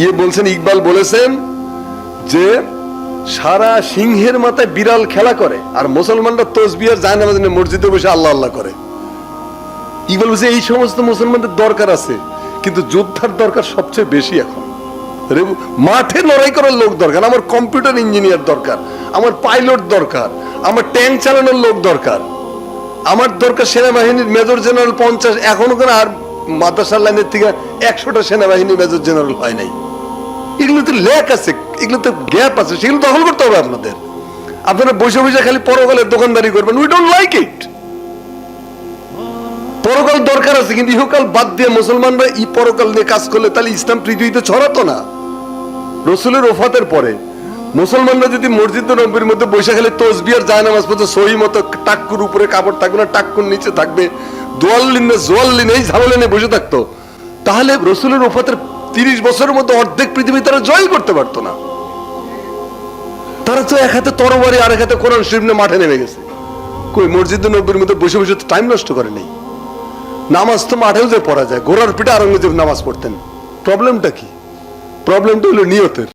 ইয়ে বলছেন, ইকবাল বলেছেন যে সারা সিংহের মাথায় বিড়াল খেলা করে আর মুসলমানরা তসবিহার যায় না মসজিদে বসে আল্লাহ আল্লাহ করে। ইকবাল বলছে, এই সমস্ত মুসলমানদের দরকার আছে, কিন্তু যোদ্ধার দরকার সবচেয়ে বেশি এখন। মাঠে লড়াই করার লোক দরকার, আমার কম্পিউটার ইঞ্জিনিয়ার দরকার, আমার পাইলট দরকার, আমার ট্যাঙ্ক চালানোর লোক দরকার, আমার দরকার সেনাবাহিনীর মেজর জেনারেল পঞ্চাশ, এখনও কেন আর মাদ্রাসার লাইনের থেকে একশোটা সেনাবাহিনী মেজর জেনারেল হয় নাই। এগুলোতে ল্যাক আছে, এগুলোতে গ্যাপ আছে, সেগুলো দখল করতে হবে আপনাদের। আপনারা বসে বসে খালি পরকালের দোকানদারি করবেন উই ডোন্ট লাইক ইট পরকাল দরকার আছে, কিন্তু ইহকাল বাদ দিয়ে মুসলমানরা ই পরকাল নিয়ে কাজ করলে তাহলে ইসলাম পৃথিবীতে ছড়াতো না। রসুলের ওফাতের পরে, মুসলমানরা যদি মসজিদ নব্বীর মধ্যে বসে খেলে তসবিয়ার যায় নামাজ পড়তে সহি মতো টাক্কুর উপরে কাপড় থাকবে না, টাক্কুর নিচে থাকবে দোয়াল লিনে এই ঝামেলা নিয়ে বসে থাকতো। তাহলে রসুলের তিরিশ বছরের মধ্যে অর্ধেক পৃথিবী তারা জয় করতে পারতো না। তারা তো এক হাতে তরবারি আর এক হাতে কোরআন শরীফ মাঠে নেমে গেছে। কই, মসজিদ নবীর মধ্যে বসে বসে টাইম নষ্ট করে নেই। নামাজ তো মাঠেও যে পড়া যায় গোড়ার পিঠে আরঙ্গজেব নামাজ পড়তেন। প্রবলেমটা কি? প্রবলেমটা হলো নিয়তের।